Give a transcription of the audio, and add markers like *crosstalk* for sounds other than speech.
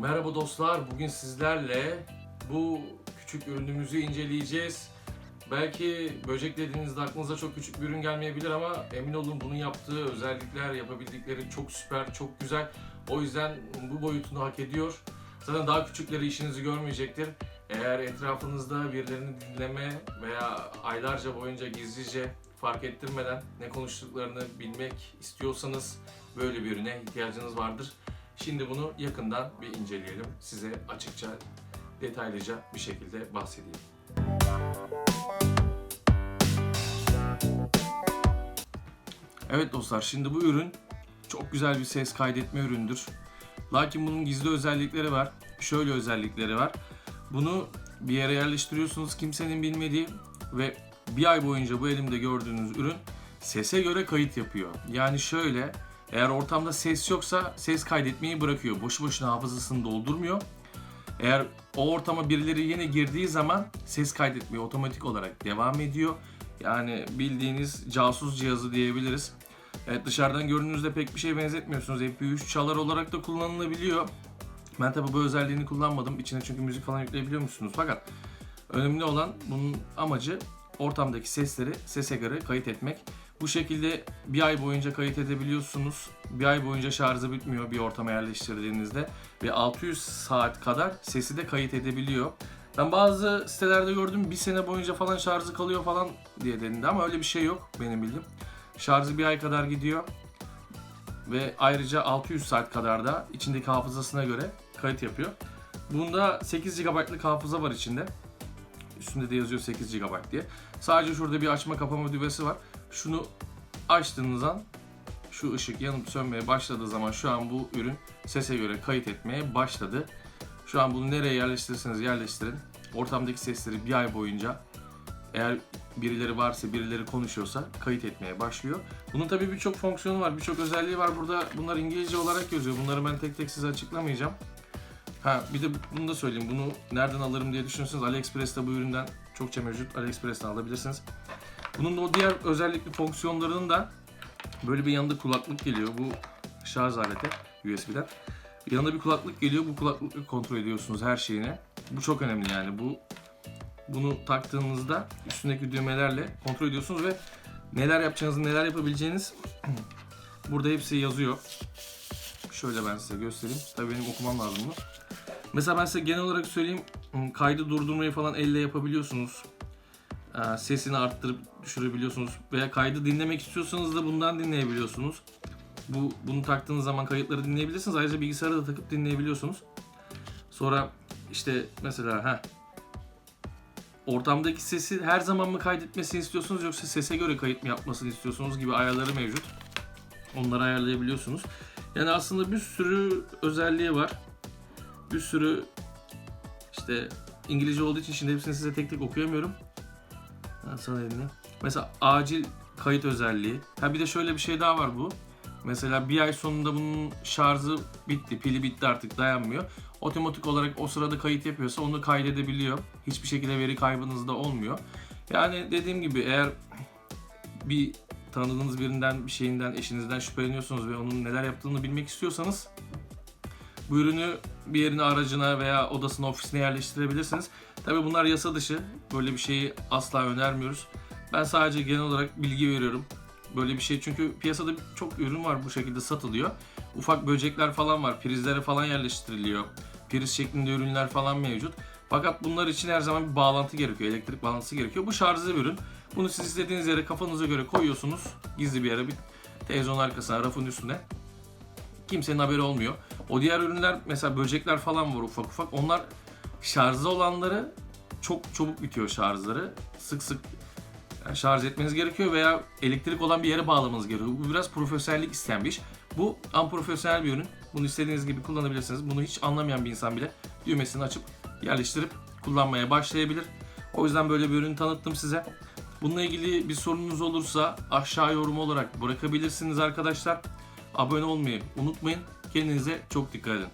Merhaba dostlar, bugün sizlerle bu küçük ürünümüzü inceleyeceğiz. Belki böcek dediğinizde aklınıza çok küçük bir ürün gelmeyebilir ama emin olun bunun yaptığı özellikler, yapabildikleri çok süper, çok güzel. O yüzden bu boyutunu hak ediyor. Zaten daha küçükleri işinizi görmeyecektir. Eğer etrafınızda birilerini dinleme veya aylarca boyunca gizlice fark ettirmeden ne konuştuklarını bilmek istiyorsanız böyle bir ürüne ihtiyacınız vardır. Şimdi bunu yakından bir inceleyelim. Size açıkça, detaylıca bir şekilde bahsedeyim. Evet dostlar, şimdi bu ürün çok güzel bir ses kaydetme üründür. Lakin bunun gizli özellikleri var. Şöyle özellikleri var. Bunu bir yere yerleştiriyorsunuz kimsenin bilmediği ve bir ay boyunca bu elimde gördüğünüz ürün sese göre kayıt yapıyor. Yani şöyle eğer ortamda ses yoksa ses kaydetmeyi bırakıyor. Boşu boşuna hafızasını doldurmuyor. Eğer o ortama birileri yeni girdiği zaman ses kaydetmeye otomatik olarak devam ediyor. Yani bildiğiniz casus cihazı diyebiliriz. Evet dışarıdan görününüzde pek bir şey benzetmiyorsunuz. MP3 çalar olarak da kullanılabiliyor. Ben tabi bu özelliğini kullanmadım. İçine çünkü müzik falan yükleyebiliyor musunuz? Fakat önemli olan bunun amacı ortamdaki sesleri sese göre kayıt etmek. Bu şekilde bir ay boyunca kayıt edebiliyorsunuz. Bir ay boyunca şarjı bitmiyor bir ortama yerleştirdiğinizde. Ve 600 saat kadar sesi de kayıt edebiliyor. Ben bazı sitelerde gördüm bir sene boyunca falan şarjı kalıyor falan diye denildi ama öyle bir şey yok benim bildiğim. Şarjı bir ay kadar gidiyor. Ve ayrıca 600 saat kadar da içindeki hafızasına göre kayıt yapıyor. Bunda 8 GB'lık hafıza var içinde. Üstünde de yazıyor 8 GB diye. Sadece şurada bir açma kapama düğmesi var. Şunu açtığınız an şu ışık yanıp sönmeye başladığı zaman şu an bu ürün sese göre kayıt etmeye başladı. Şu an bunu nereye yerleştirirseniz yerleştirin. Ortamdaki sesleri bir ay boyunca eğer birileri varsa, birileri konuşuyorsa kayıt etmeye başlıyor. Bunun tabii birçok fonksiyonu var, birçok özelliği var. Burada bunlar İngilizce olarak yazıyor. Bunları ben tek tek size açıklamayacağım. Ha bir de bunu da söyleyeyim. Bunu nereden alırım diye düşünüyorsanız AliExpress'te bu üründen çokça mevcut. AliExpress'ten alabilirsiniz. Bunun o diğer özellikli fonksiyonlarının da böyle bir yanında kulaklık geliyor. Bu şarj aleti USB'den. Yanında bir kulaklık geliyor. Bu kulaklıkla kontrol ediyorsunuz her şeyini. Bu çok önemli yani. Bu bunu taktığınızda üstündeki düğmelerle kontrol ediyorsunuz ve neler yapacağınızı, neler yapabileceğiniz *clears throat* burada hepsi yazıyor. Şöyle ben size göstereyim. Tabii benim okumam lazım bunu. Mesela ben size genel olarak söyleyeyim. Kaydı durdurmayı falan elle yapabiliyorsunuz. Ee, Sesini arttırıp düşürebiliyorsunuz. Veya kaydı dinlemek istiyorsanız da bundan dinleyebiliyorsunuz. Bu bunu taktığınız zaman kayıtları dinleyebilirsiniz. Ayrıca bilgisayara da takıp dinleyebiliyorsunuz. Sonra işte mesela ha ortamdaki sesi her zaman mı kaydetmesini istiyorsunuz yoksa sese göre kayıt mı yapmasını istiyorsunuz gibi ayarları mevcut. Onları ayarlayabiliyorsunuz. Yani aslında bir sürü özelliği var. Bir sürü işte İngilizce olduğu için şimdi hepsini size tek tek okuyamıyorum. Ha, sana elini. Mesela acil kayıt özelliği. Ha bir de şöyle bir şey daha var bu. Mesela bir ay sonunda bunun şarjı bitti, pili bitti artık dayanmıyor. Otomatik olarak o sırada kayıt yapıyorsa onu kaydedebiliyor. Hiçbir şekilde veri kaybınız da olmuyor. Yani dediğim gibi eğer bir tanıdığınız birinden, bir şeyinden, eşinizden şüpheleniyorsunuz ve onun neler yaptığını bilmek istiyorsanız bu ürünü bir yerine aracına veya odasına, ofisine yerleştirebilirsiniz. Tabi bunlar yasa dışı. Böyle bir şeyi asla önermiyoruz. Ben sadece genel olarak bilgi veriyorum. Böyle bir şey çünkü piyasada çok ürün var bu şekilde satılıyor. Ufak böcekler falan var. Prizlere falan yerleştiriliyor. Priz şeklinde ürünler falan mevcut. Fakat bunlar için her zaman bir bağlantı gerekiyor. Elektrik bağlantısı gerekiyor. Bu şarjlı bir ürün. Bunu siz istediğiniz yere kafanıza göre koyuyorsunuz. Gizli bir yere bir televizyon arkasına, rafın üstüne. Kimsenin haberi olmuyor. O diğer ürünler mesela böcekler falan var ufak ufak. Onlar şarjlı olanları çok çabuk bitiyor şarjları. Sık sık şarj etmeniz gerekiyor veya elektrik olan bir yere bağlamanız gerekiyor. Bu biraz profesyonellik isteyen bir iş. Bu unprofesyonel bir ürün. Bunu istediğiniz gibi kullanabilirsiniz. Bunu hiç anlamayan bir insan bile düğmesini açıp yerleştirip kullanmaya başlayabilir. O yüzden böyle bir ürün tanıttım size. Bununla ilgili bir sorunuz olursa aşağı yorum olarak bırakabilirsiniz arkadaşlar. Abone olmayı unutmayın. Kendinize çok dikkat edin.